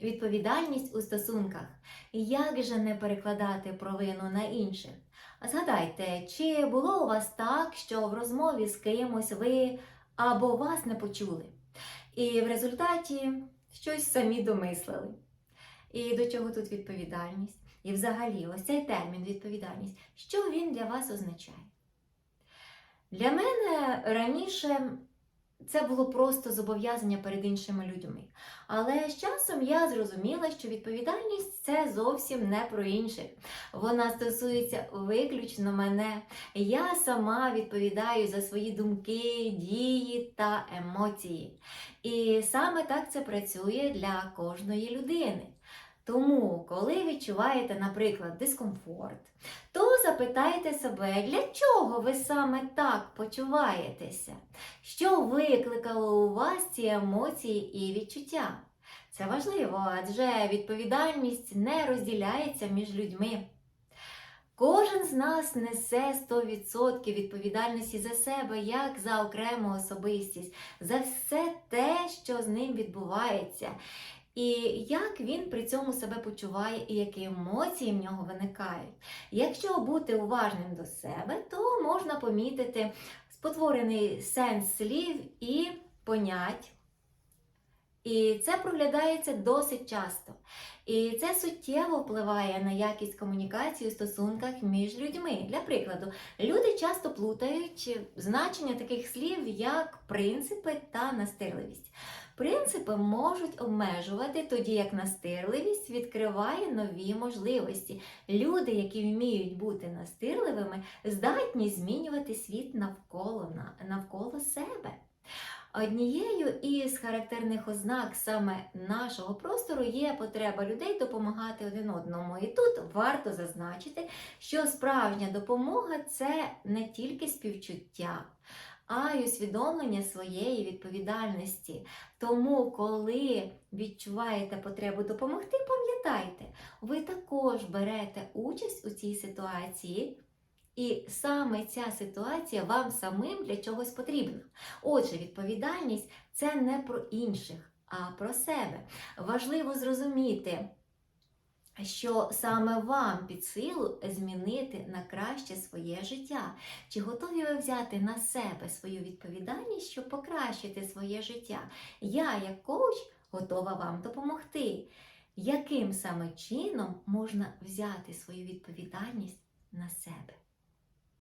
Відповідальність у стосунках. Як же не перекладати провину на інших? Згадайте, чи було у вас так, що в розмові з кимось ви або вас не почули, і в результаті щось самі домислили? І до чого тут відповідальність? І взагалі, ось цей термін відповідальність, що він для вас означає? Для мене раніше це було просто зобов'язання перед іншими людьми. Але з часом я зрозуміла, що відповідальність це зовсім не про інших. Вона стосується виключно мене. Я сама відповідаю за свої думки, дії та емоції. І саме так це працює для кожної людини. Тому, коли відчуваєте, наприклад, дискомфорт, то запитайте себе, для чого ви саме так почуваєтеся? Що викликало у вас ці емоції і відчуття? Це важливо, адже відповідальність не розділяється між людьми. Кожен з нас несе 100% відповідальності за себе, як за окрему особистість, за все те, що з ним відбувається. І як він при цьому себе почуває, і які емоції в нього виникають. Якщо бути уважним до себе, то можна помітити спотворений сенс слів і понять. І це проглядається досить часто. І це суттєво впливає на якість комунікації у стосунках між людьми. Для прикладу, люди часто плутають значення таких слів, як принципи та настирливість. Принципи можуть обмежувати, тоді як настирливість відкриває нові можливості. Люди, які вміють бути настирливими, здатні змінювати світ навколо, навколо себе. Однією із характерних ознак саме нашого простору є потреба людей допомагати один одному. І тут варто зазначити, що справжня допомога це не тільки співчуття, а й усвідомлення своєї відповідальності. Тому, коли відчуваєте потребу допомогти, пам'ятайте, ви також берете участь у цій ситуації. І саме ця ситуація вам самим для чогось потрібна. Отже, відповідальність це не про інших, а про себе. Важливо зрозуміти, що саме вам під силу змінити на краще своє життя. Чи готові ви взяти на себе свою відповідальність, щоб покращити своє життя? Я, як коуч, готова вам допомогти. Яким саме чином можна взяти свою відповідальність на себе?